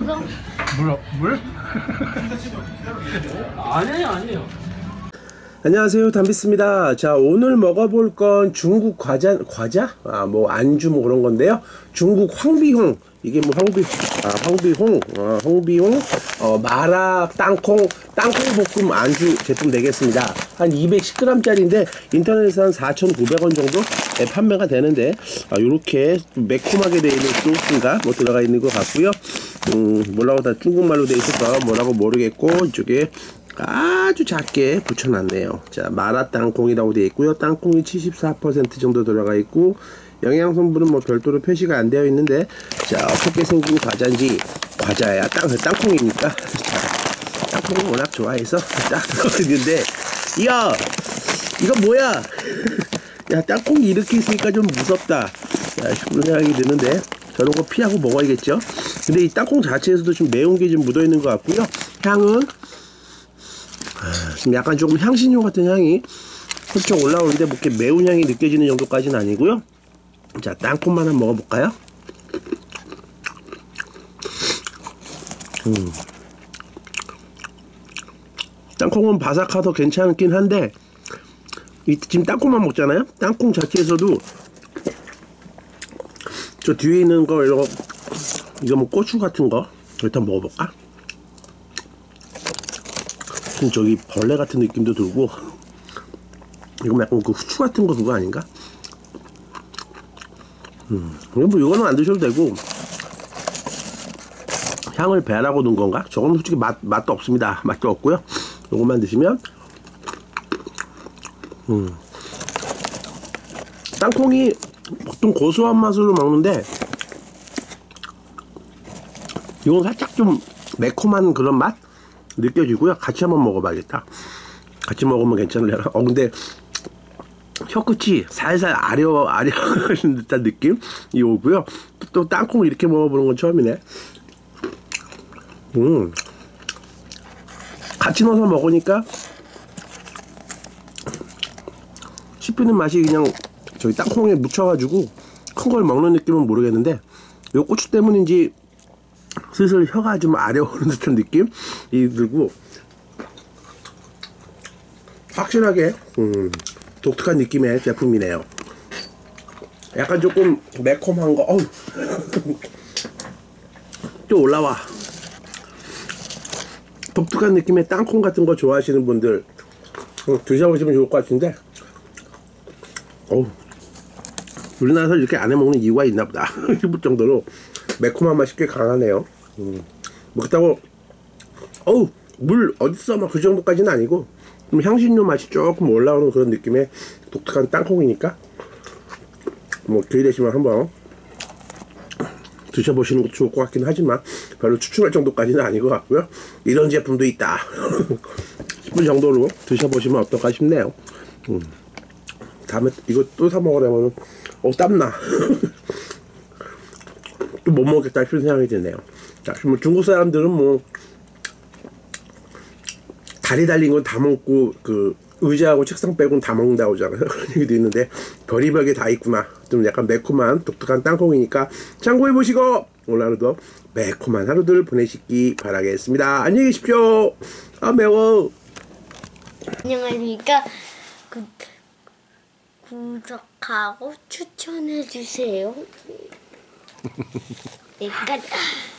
없어? 물? 물? 아니에요 아니에요 안녕하세요 담비스입니다 자 오늘 먹어볼 건 중국 과자 과자 아 뭐 안주 뭐 그런 건데요 중국 황비홍 이게 뭐 황비 아 황비홍 어, 황비홍 어 마라 땅콩 땅콩 볶음 안주 제품 되겠습니다 한 210g짜리인데 인터넷에서 한 4,900원 정도 에 판매가 되는데 아, 요렇게 매콤하게 되어 있는 소스가 뭐 들어가 있는 것 같고요 음 뭐라고 다 중국말로 되어 있어서 뭐라고 모르겠고 이쪽에 아주 작게 붙여놨네요. 자, 마라 땅콩이라고 되어 있고요. 땅콩이 74% 정도 들어가 있고 영양 성분은 뭐 별도로 표시가 안 되어 있는데 자, 어떻게 생긴 과자인지 과자야. 땅 땅콩이니까. 자, 땅콩을 워낙 좋아해서 딱 있는데 이야 이거 뭐야? 야, 땅콩이 이렇게 있으니까 좀 무섭다. 자, 싶은 생각이 드는데 저런 거 피하고 먹어야겠죠? 근데 이 땅콩 자체에서도 좀 매운 게 좀 묻어 있는 것 같고요. 향은 지금 약간 조금 향신료 같은 향이 훌쩍 올라오는데 뭐 이렇게 매운 향이 느껴지는 정도까지는 아니고요. 자, 땅콩만 한번 먹어볼까요? 음. 땅콩은 바삭해서 괜찮긴 한데 이, 지금 땅콩만 먹잖아요. 땅콩 자체에서도 저 뒤에 있는 거 이거 이거 뭐 고추 같은 거 일단 먹어볼까? 무슨 저기 벌레 같은 느낌도 들고 이거 약간 그 후추 같은 거 그거 아닌가? 음, 뭐 이거는 안 드셔도 되고 향을 배라고 넣은 건가? 저건 솔직히 맛 맛도 없습니다. 맛도 없고요. 요것만 드시면 음. 땅콩이 보통 고소한 맛으로 먹는데 이건 살짝 좀 매콤한 그런 맛 느껴지고요. 같이 한번 먹어봐야겠다. 같이 먹으면 괜찮을래나? 어 근데 혀끝이 살살 아려 아려하는 듯한 느낌이 오고요. 또, 또 땅콩 이렇게 먹어보는 건 처음이네. 음, 같이 넣어서 먹으니까 씹히는 맛이 그냥 저기 땅콩에 묻혀가지고 큰 걸 먹는 느낌은 모르겠는데 요 고추 때문인지 슬슬 혀가 좀 아려오는 듯한 느낌이 들고 확실하게 음, 독특한 느낌의 제품이네요. 약간 조금 매콤한 거, 어우. 또 올라와. 독특한 느낌의 땅콩 같은 거 좋아하시는 분들 어, 드셔보시면 좋을 것 같은데, 어우. 우리나라에서 이렇게 안 해먹는 이유가 있나 보다 싶을 정도로 매콤한 맛이 꽤 강하네요. 음. 뭐 그렇다고 어우 물 어딨어 막 그 정도까지는 아니고 좀 향신료 맛이 조금 올라오는 그런 느낌의 독특한 땅콩이니까 뭐 기회 되시면 한번 드셔보시는 것도 좋을 것 같긴 하지만 별로 추천할 정도까지는 아닌 것 같고요. 이런 제품도 있다 싶은 정도로 드셔보시면 어떨까 싶네요. 음. 다음에 이거 또 사 먹으려면 어 땀나 또 못 먹겠다 싶은 생각이 드네요 자, 뭐 중국 사람들은 뭐 다리 달린 건 다 먹고 그 의자하고 책상 빼고는 다 먹는다고 하잖아요 그런 얘기도 있는데 별의별 게 다 있구나 좀 약간 매콤한 독특한 땅콩이니까 참고해 보시고 오늘 하루도 매콤한 하루들 보내시기 바라겠습니다 안녕히 계십시오 아 매워 안녕하십니까. 구, 구독하고 추천해 주세요. 여기까지.